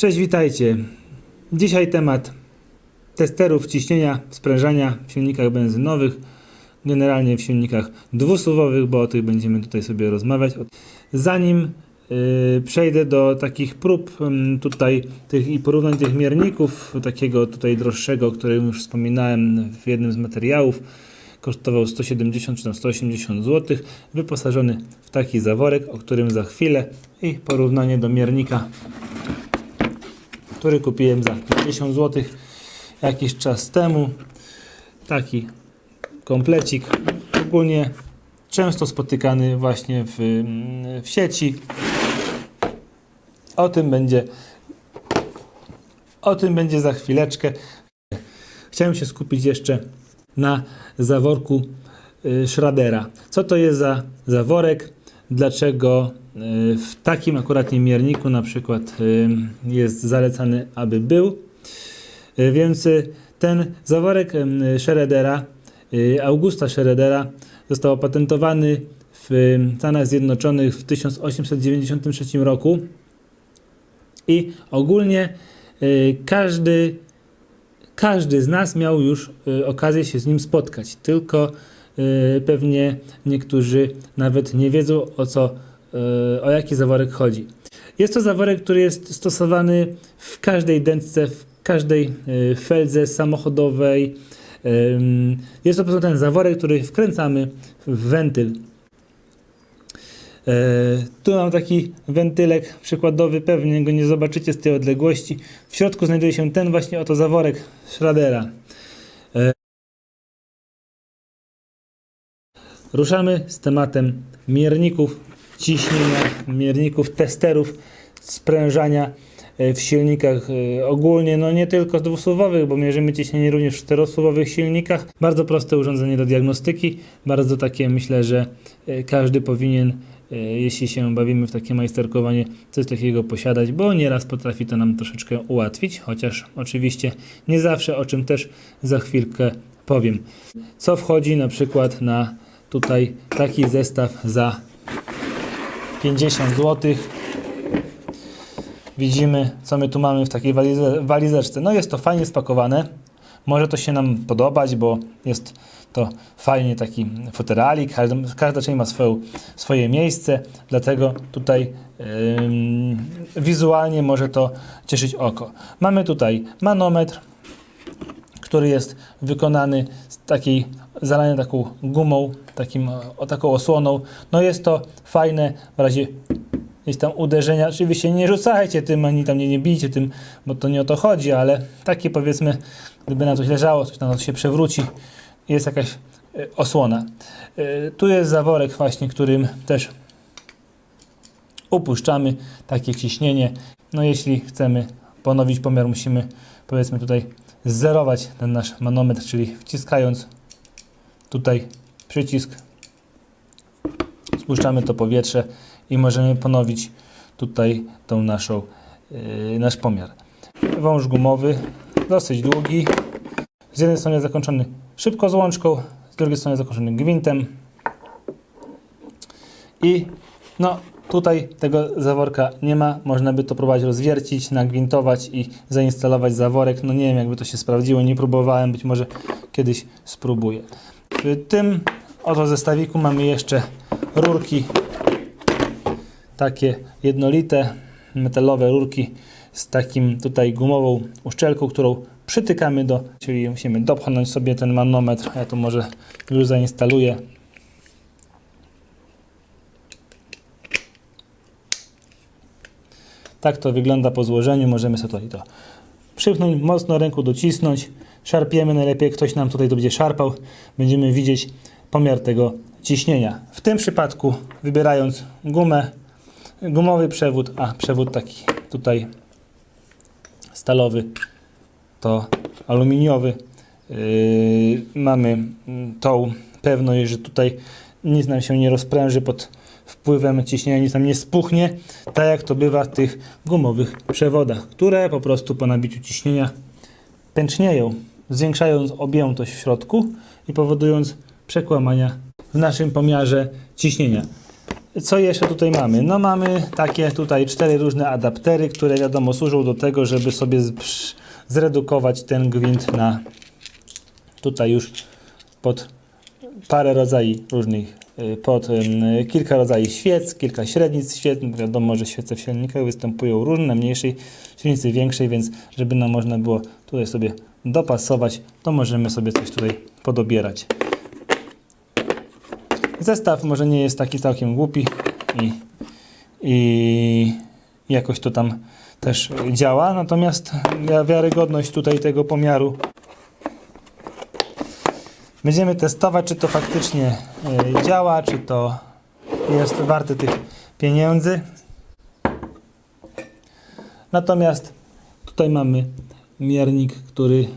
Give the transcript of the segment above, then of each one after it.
Cześć, witajcie. Dzisiaj temat testerów ciśnienia, sprężania w silnikach benzynowych, generalnie w silnikach dwusuwowych, bo o tych będziemy tutaj sobie rozmawiać. Zanim yy, przejdę do takich prób ym, tutaj tych i porównań tych mierników, takiego tutaj droższego, o którym już wspominałem w jednym z materiałów, kosztował 170 czy tam 180 zł, wyposażony w taki zaworek, o którym za chwilę i porównanie do miernika który kupiłem za 50 zł jakiś czas temu. Taki komplecik, ogólnie często spotykany właśnie w, w sieci. O tym będzie o tym będzie za chwileczkę. Chciałem się skupić jeszcze na zaworku y, Schradera. Co to jest za zaworek? Dlaczego w takim akuratnie mierniku na przykład y, jest zalecany, aby był? Y, Więc y, ten zaworek y, Schradera, y, Augusta Schradera został opatentowany w y, Stanach Zjednoczonych w 1893 roku i ogólnie y, każdy każdy z nas miał już y, okazję się z nim spotkać, tylko y, pewnie niektórzy nawet nie wiedzą o co, y, o jaki zaworek chodzi. Jest to zaworek, który jest stosowany w każdej dętce, w każdej y, feldze samochodowej. Jest to po prostu ten zaworek, który wkręcamy w wentyl. E, Tu mam taki wentylek przykładowy, pewnie go nie zobaczycie z tej odległości. W środku znajduje się ten właśnie oto zaworek Schradera. E, Ruszamy z tematem mierników ciśnienia, mierników testerów sprężania e, w silnikach e, ogólnie, no nie tylko dwusuwowych, bo mierzymy ciśnienie również w czterosuwowych silnikach. Bardzo proste urządzenie do diagnostyki, bardzo takie myślę, że e, każdy powinien, jeśli się bawimy w takie majsterkowanie, coś takiego posiadać, bo nieraz potrafi to nam troszeczkę ułatwić, chociaż oczywiście nie zawsze, o czym też za chwilkę powiem. Co wchodzi na przykład na tutaj taki zestaw za 50 zł. Widzimy, co my tu mamy w takiej walize, walizeczce. No jest to fajnie spakowane. Może to się nam podobać, bo jest to fajnie taki futeralik. Każda, każda część ma swoją, swoje miejsce, dlatego tutaj ym, wizualnie może to cieszyć oko. Mamy tutaj manometr, który jest wykonany z takiej, zalany taką gumą, takim, o, taką osłoną. No jest to fajne w razie gdzieś tam uderzenia. Oczywiście nie rzucajcie tym, ani tam nie, nie bijcie tym, bo to nie o to chodzi, ale takie powiedzmy, gdyby na coś leżało, coś na to się przewróci, jest jakaś e, osłona. E, Tu jest zaworek właśnie, którym też upuszczamy takie ciśnienie. No jeśli chcemy ponowić pomiar, musimy powiedzmy tutaj zerować ten nasz manometr, czyli wciskając tutaj przycisk, spuszczamy to powietrze i możemy ponowić tutaj tą naszą, yy, nasz pomiar. Wąż gumowy, dosyć długi, z jednej strony zakończony szybko złączką, z drugiej strony zakończony gwintem. I no tutaj tego zaworka nie ma, można by to próbować rozwiercić, nagwintować i zainstalować zaworek, no nie wiem jakby to się sprawdziło, nie próbowałem, być może kiedyś spróbuję. W tym oto zestawiku mamy jeszcze rurki takie jednolite, metalowe rurki z takim tutaj gumową uszczelką, którą przytykamy do, czyli musimy dopchnąć sobie ten manometr, ja to może już zainstaluję. Tak to wygląda po złożeniu, możemy sobie tutaj to przypchnąć, mocno ręką docisnąć, szarpiemy, najlepiej ktoś nam tutaj to będzie szarpał, będziemy widzieć pomiar tego ciśnienia. W tym przypadku wybierając gumę, gumowy przewód, a przewód taki tutaj stalowy, to aluminiowy. Yy, mamy tą pewność, że tutaj nic nam się nie rozpręży pod wpływem ciśnienia, nic nam nie spuchnie, tak jak to bywa w tych gumowych przewodach, które po prostu po nabiciu ciśnienia pęcznieją, zwiększając objętość w środku i powodując przekłamania w naszym pomiarze ciśnienia. Co jeszcze tutaj mamy? No mamy takie tutaj cztery różne adaptery, które wiadomo służą do tego, żeby sobie zredukować ten gwint na tutaj już pod parę rodzajów różnych, y, pod kilka rodzajów świec, kilka średnic świec. Wiadomo, że świece w silnikach występują różne, mniejszej średnicy większej, więc żeby nam można było tutaj sobie dopasować, to możemy sobie coś tutaj podobierać. Zestaw może nie jest taki całkiem głupi i, i jakoś to tam też działa, natomiast wiarygodność tutaj tego pomiaru będziemy testować, czy to faktycznie y, działa, czy to jest warte tych pieniędzy. Natomiast tutaj mamy miernik, który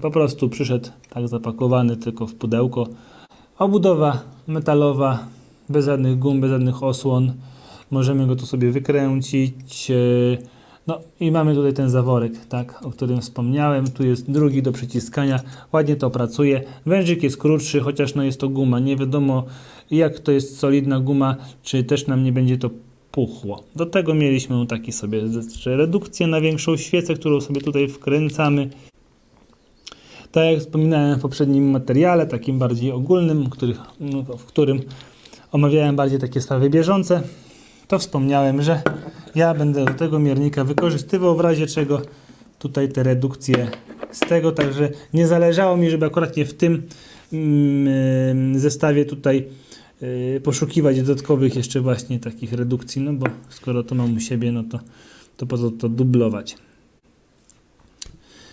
po prostu przyszedł tak zapakowany tylko w pudełko. Obudowa metalowa, bez żadnych gum, bez żadnych osłon. Możemy go tu sobie wykręcić. e, No i mamy tutaj ten zaworek, tak, o którym wspomniałem. Tu jest drugi do przyciskania. Ładnie to pracuje. Wężyk jest krótszy, chociaż no jest to guma. Nie wiadomo jak to jest solidna guma, czy też nam nie będzie to Do tego mieliśmy taki sobie jeszcze redukcję na większą świecę, którą sobie tutaj wkręcamy. Tak jak wspominałem w poprzednim materiale, takim bardziej ogólnym, których, no, w którym omawiałem bardziej takie sprawy bieżące, to wspomniałem, że ja będę do tego miernika wykorzystywał w razie czego tutaj te redukcje z tego, także nie zależało mi, żeby akurat nie w tym mm, zestawie tutaj poszukiwać dodatkowych jeszcze właśnie takich redukcji, no bo skoro to mam u siebie, no to, to po co to dublować.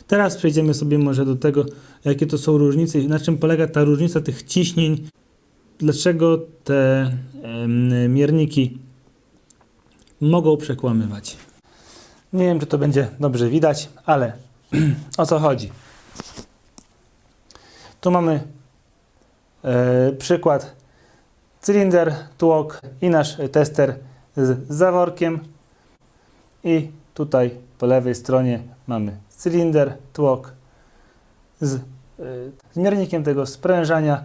Teraz przejdziemy sobie może do tego, jakie to są różnice i na czym polega ta różnica tych ciśnień. Dlaczego te mierniki mogą przekłamywać. Nie wiem, czy to będzie dobrze widać, ale o co chodzi? Tu mamy e, przykład cylinder, tłok i nasz tester z zaworkiem i tutaj po lewej stronie mamy cylinder, tłok z y, zmiernikiem tego sprężania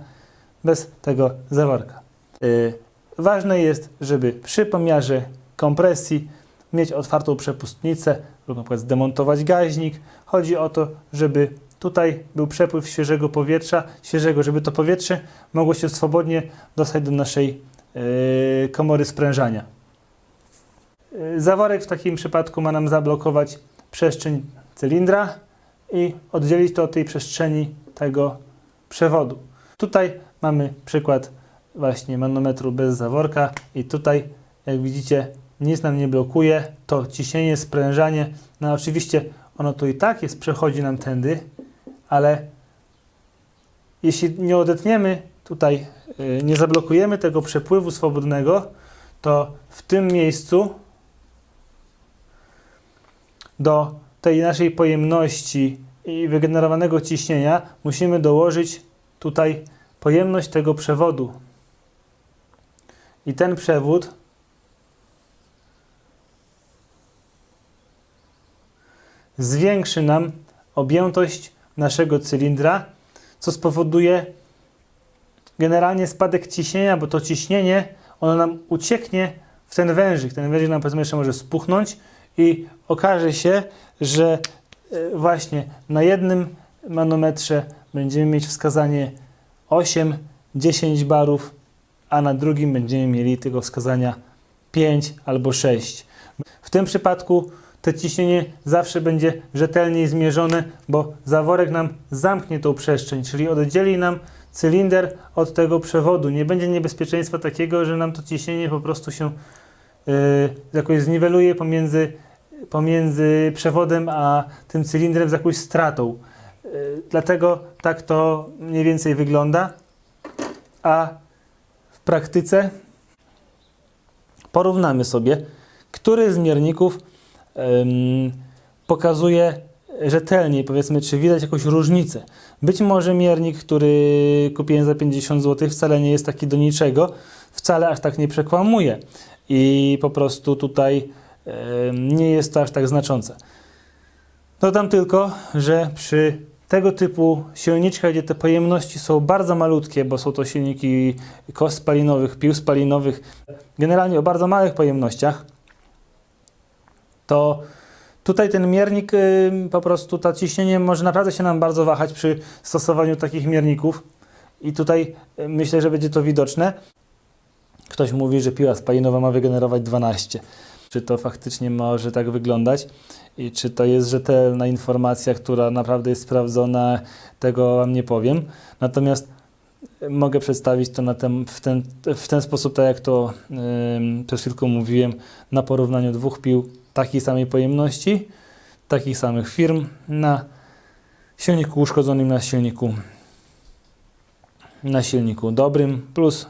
bez tego zaworka. Y, ważne jest, żeby przy pomiarze kompresji mieć otwartą przepustnicę lub na przykład zdemontować gaźnik. Chodzi o to, żeby tutaj był przepływ świeżego powietrza, świeżego, żeby to powietrze mogło się swobodnie dostać do naszej y, komory sprężania. Y, Zaworek w takim przypadku ma nam zablokować przestrzeń cylindra i oddzielić to od tej przestrzeni tego przewodu. Tutaj mamy przykład właśnie manometru bez zaworka i tutaj jak widzicie nic nam nie blokuje, to ciśnienie, sprężanie, no oczywiście ono tu i tak jest, przechodzi nam tędy, ale jeśli nie odetniemy tutaj, y, nie zablokujemy tego przepływu swobodnego, to w tym miejscu do tej naszej pojemności i wygenerowanego ciśnienia musimy dołożyć tutaj pojemność tego przewodu. I ten przewód zwiększy nam objętość naszego cylindra, co spowoduje generalnie spadek ciśnienia, bo to ciśnienie ono nam ucieknie w ten wężyk. Ten wężyk nam powiedzmy jeszcze może spuchnąć i okaże się, że e, właśnie na jednym manometrze będziemy mieć wskazanie 8-10 barów, a na drugim będziemy mieli tego wskazania 5 albo 6. W tym przypadku to ciśnienie zawsze będzie rzetelniej zmierzone, bo zaworek nam zamknie tą przestrzeń, czyli oddzieli nam cylinder od tego przewodu. Nie będzie niebezpieczeństwa takiego, że nam to ciśnienie po prostu się yy, jakoś zniweluje pomiędzy, pomiędzy przewodem a tym cylindrem z jakąś stratą. Yy, dlatego tak to mniej więcej wygląda. A w praktyce porównamy sobie, który z mierników pokazuje rzetelniej, powiedzmy, czy widać jakąś różnicę. Być może miernik, który kupiłem za 50 zł, wcale nie jest taki do niczego, wcale aż tak nie przekłamuje i po prostu tutaj nie jest to aż tak znaczące. Dodam tylko, że przy tego typu silniczkach, gdzie te pojemności są bardzo malutkie, bo są to silniki kos spalinowych, pił spalinowych, generalnie o bardzo małych pojemnościach, to tutaj ten miernik, po prostu to ciśnienie może naprawdę się nam bardzo wahać przy stosowaniu takich mierników i tutaj myślę, że będzie to widoczne. Ktoś mówi, że piła spalinowa ma wygenerować 12. Czy to faktycznie może tak wyglądać? I czy to jest rzetelna informacja, która naprawdę jest sprawdzona, tego Wam nie powiem. Natomiast mogę przedstawić to ten, w, ten, w ten sposób, tak jak to yy, przed chwilką mówiłem, na porównaniu dwóch pił takiej samej pojemności, takich samych firm na silniku uszkodzonym, na silniku na silniku dobrym plus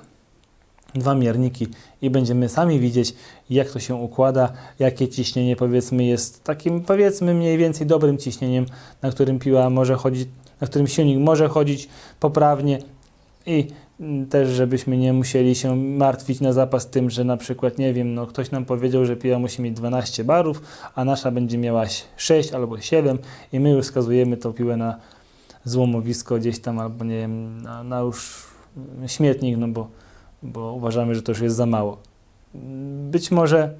dwa mierniki i będziemy sami widzieć, jak to się układa, jakie ciśnienie powiedzmy jest takim powiedzmy mniej więcej dobrym ciśnieniem, na którym piła może chodzić, na którym silnik może chodzić poprawnie i też żebyśmy nie musieli się martwić na zapas tym, że na przykład, nie wiem, no ktoś nam powiedział, że piła musi mieć 12 barów, a nasza będzie miała 6 albo 7 i my już wskazujemy tą piłę na złomowisko gdzieś tam albo nie wiem, na, na już śmietnik, no bo bo uważamy, że to już jest za mało. Być może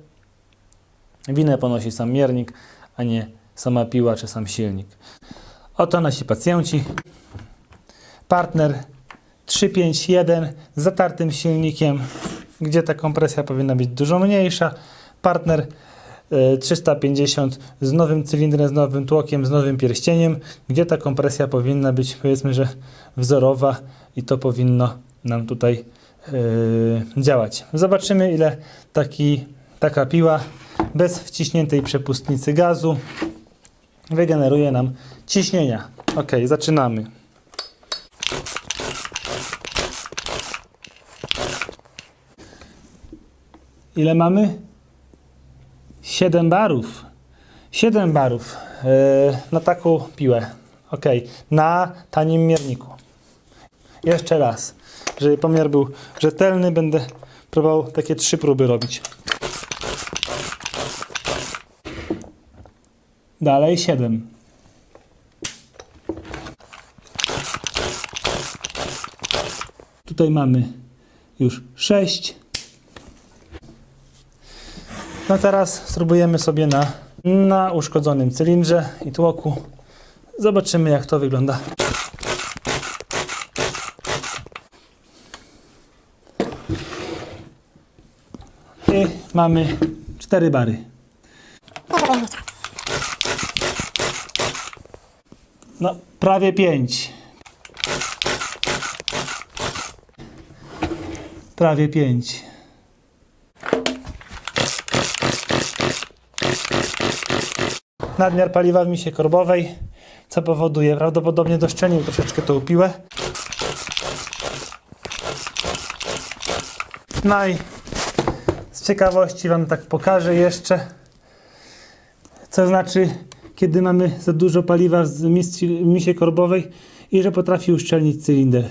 winę ponosi sam miernik, a nie sama piła czy sam silnik. Oto nasi pacjenci. Partner 351 z zatartym silnikiem, gdzie ta kompresja powinna być dużo mniejsza. Partner e, 350 z nowym cylindrem, z nowym tłokiem, z nowym pierścieniem, gdzie ta kompresja powinna być powiedzmy, że wzorowa i to powinno nam tutaj yy, działać. Zobaczymy, ile taki, taka piła bez wciśniętej przepustnicy gazu wygeneruje nam ciśnienia. Ok, zaczynamy. Ile mamy? 7 barów. 7 barów yy, na taką piłę. Ok, na tanim mierniku. Jeszcze raz. Żeby pomiar był rzetelny, będę próbował takie trzy próby robić. Dalej 7. Tutaj mamy już 6. No teraz spróbujemy sobie na, na uszkodzonym cylindrze i tłoku. Zobaczymy jak to wygląda. I mamy 4 bary. No, prawie 5. Prawie 5. Nadmiar paliwa w misie korbowej, co powoduje prawdopodobnie doszczelił troszeczkę tą piłę. No i z ciekawości Wam tak pokażę jeszcze, co znaczy, kiedy mamy za dużo paliwa w misie korbowej i że potrafi uszczelnić cylinder.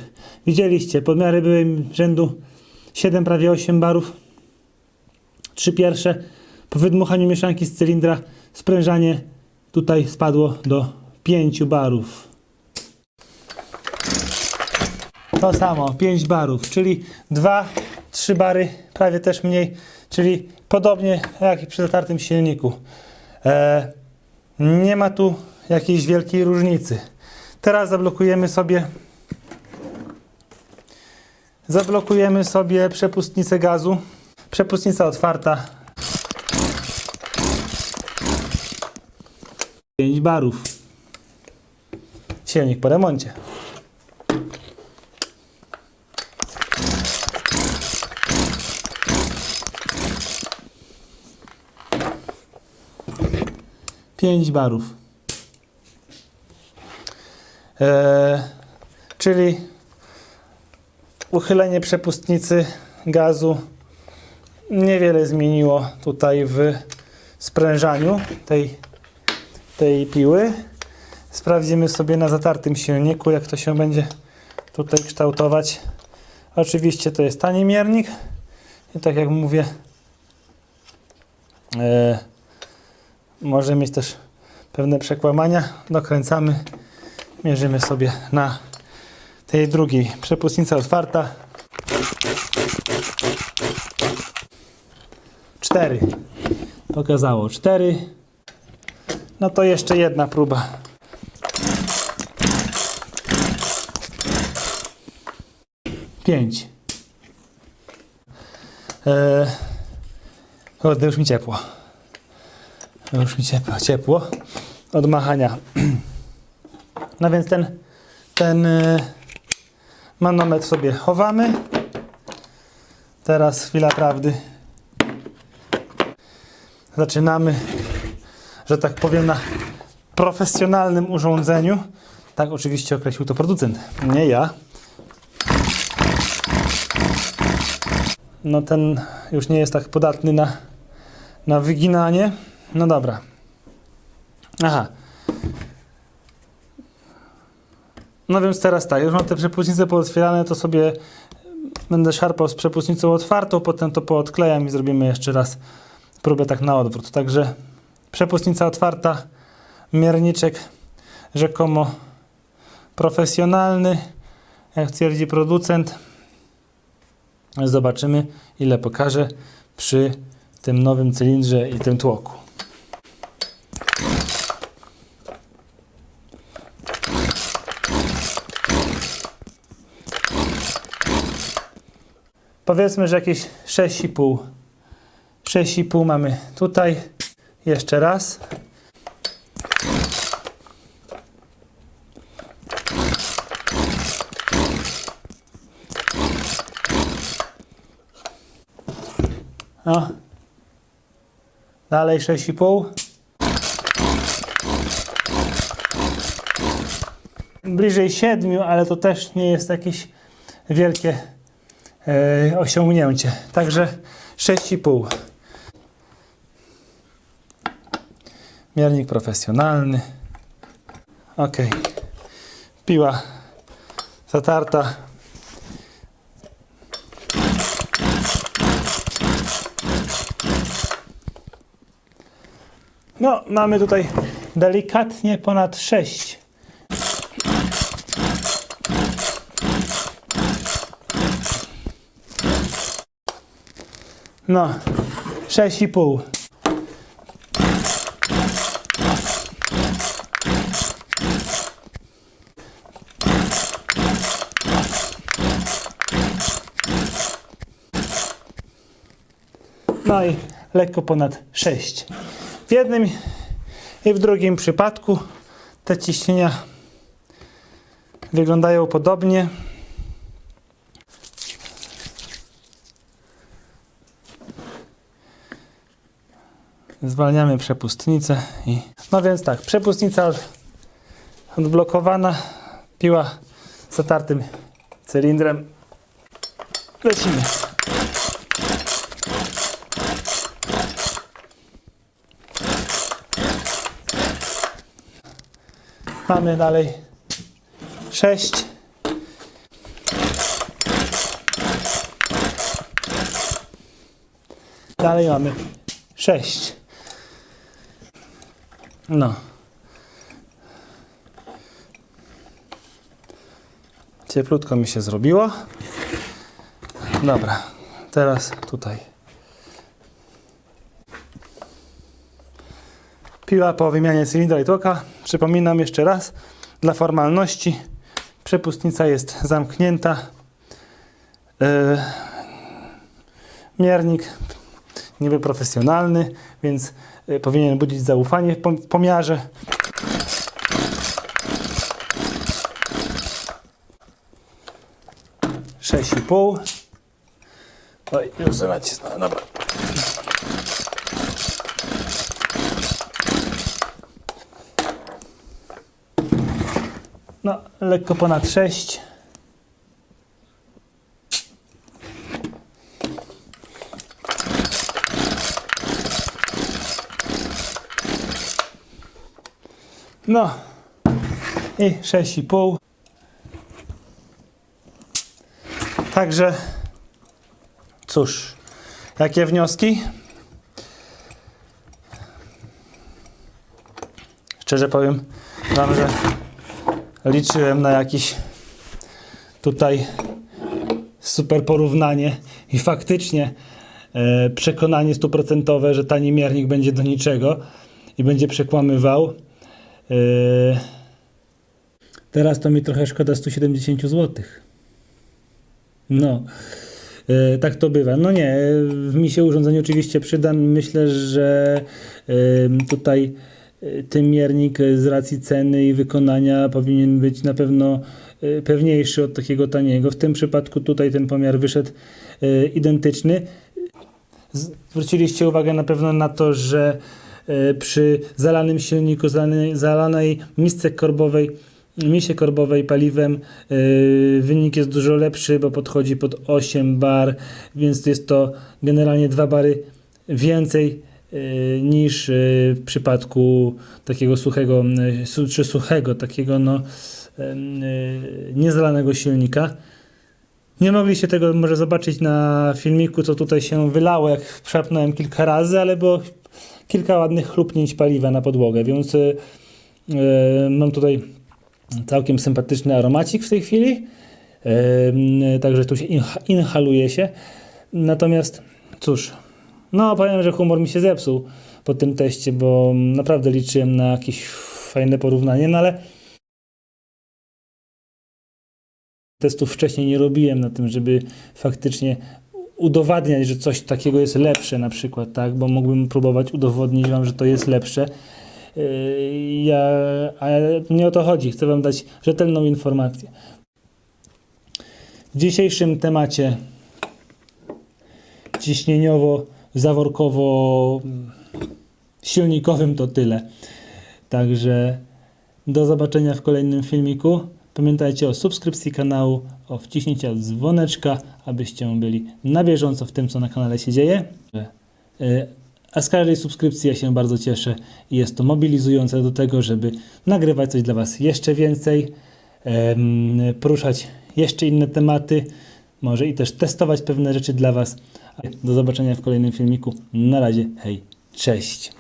Widzieliście, podmiary były rzędu 7, prawie 8 barów. Trzy pierwsze. Po wydmuchaniu mieszanki z cylindra sprężanie tutaj spadło do 5 barów. To samo, 5 barów, czyli 2, 3 bary, prawie też mniej, czyli podobnie jak i przy zatartym silniku. E, nie ma tu jakiejś wielkiej różnicy. Teraz zablokujemy sobie zablokujemy sobie przepustnicę gazu. Przepustnica otwarta. 5 barów. Silnik po remoncie. Pięć barów. Eee, czyli uchylenie przepustnicy gazu niewiele zmieniło tutaj w sprężaniu tej, tej piły. Sprawdzimy sobie na zatartym silniku, jak to się będzie tutaj kształtować. Oczywiście to jest tani miernik i tak jak mówię, e, może mieć też pewne przekłamania. Dokręcamy Mierzymy sobie na tej drugiej. Przepustnica otwarta. Cztery. Pokazało cztery. No to jeszcze jedna próba. Pięć. Eee, już mi ciepło. Już mi ciepło, ciepło. Od machania. No więc ten, ten e, manometr sobie chowamy. Teraz chwila prawdy. Zaczynamy, że tak powiem, na profesjonalnym urządzeniu. Tak oczywiście określił to producent, nie ja. No ten już nie jest tak podatny na, na wyginanie. No dobra. Aha. No więc teraz tak, już mam te przepustnice pootwierane, to sobie będę szarpał z przepustnicą otwartą, potem to poodklejam i zrobimy jeszcze raz próbę tak na odwrót. Także przepustnica otwarta, mierniczek rzekomo profesjonalny, jak twierdzi producent. Zobaczymy, ile pokaże przy tym nowym cylindrze i tym tłoku. Powiedzmy, że jakieś 6,5. 6,5 mamy tutaj. Jeszcze raz. O. Dalej 6,5. Bliżej 7, ale to też nie jest jakieś wielkie e, osiągnięcie. Także 6,5. Miernik profesjonalny. Ok. Piła zatarta. No, mamy tutaj delikatnie ponad 6. No, 6,5. No i lekko ponad 6. W jednym i w drugim przypadku te ciśnienia wyglądają podobnie. Zwalniamy przepustnicę i no więc tak, przepustnica od- odblokowana, piła zatartym cylindrem. Lecimy. Mamy dalej 6. Dalej mamy 6. No. Cieplutko mi się zrobiło. Dobra, teraz tutaj. Piła po wymianie cylindra i tłoka. Przypominam jeszcze raz, dla formalności przepustnica jest zamknięta. Yy, miernik niby profesjonalny, więc y, powinien budzić zaufanie w pom- pomiarze. Sześć i pół. Oj, już zacisnąłem, dobra. No, lekko ponad 6. No i 6,5. Także cóż, jakie wnioski? Szczerze powiem Wam, że liczyłem na jakiś tutaj super porównanie i faktycznie e, przekonanie stuprocentowe, że tani miernik będzie do niczego i będzie przekłamywał. E, teraz to mi trochę szkoda 170 zł. No, e, tak to bywa. No nie, w mi się urządzenie oczywiście przyda. Myślę, że e, tutaj e, ten miernik e, z racji ceny i wykonania powinien być na pewno e, pewniejszy od takiego taniego. W tym przypadku tutaj ten pomiar wyszedł e, identyczny. Zwróciliście uwagę na pewno na to, że przy zalanym silniku, zalanej, misce korbowej, misie korbowej paliwem wynik jest dużo lepszy, bo podchodzi pod 8 bar, więc jest to generalnie 2 bary więcej niż e, w przypadku takiego suchego, su- czy suchego, takiego no niezalanego silnika. Nie mogliście tego może zobaczyć na filmiku, co tutaj się wylało, jak przapnąłem kilka razy, ale było kilka ładnych chlupnięć paliwa na podłogę, więc y, y, mam tutaj całkiem sympatyczny aromacik w tej chwili, y, także tu się inha- inhaluje się. Natomiast cóż, no powiem, że humor mi się zepsuł po tym teście, bo naprawdę liczyłem na jakieś fajne porównanie, no ale testów wcześniej nie robiłem na tym, żeby faktycznie udowadniać, że coś takiego jest lepsze na przykład, tak? Bo mógłbym próbować udowodnić wam, że to jest lepsze. Yy, Ja, a nie o to chodzi. Chcę wam dać rzetelną informację. W dzisiejszym temacie ciśnieniowo, zaworkowo silnikowym to tyle. Także do zobaczenia w kolejnym filmiku. Pamiętajcie o subskrypcji kanału, o wciśnięciu dzwoneczka, abyście byli na bieżąco w tym, co na kanale się dzieje. Y, A z każdej subskrypcji ja się bardzo cieszę i jest to mobilizujące do tego, żeby nagrywać coś dla Was jeszcze więcej, poruszać jeszcze inne tematy, może i też testować pewne rzeczy dla Was. Do zobaczenia w kolejnym filmiku. Na razie, hej, cześć.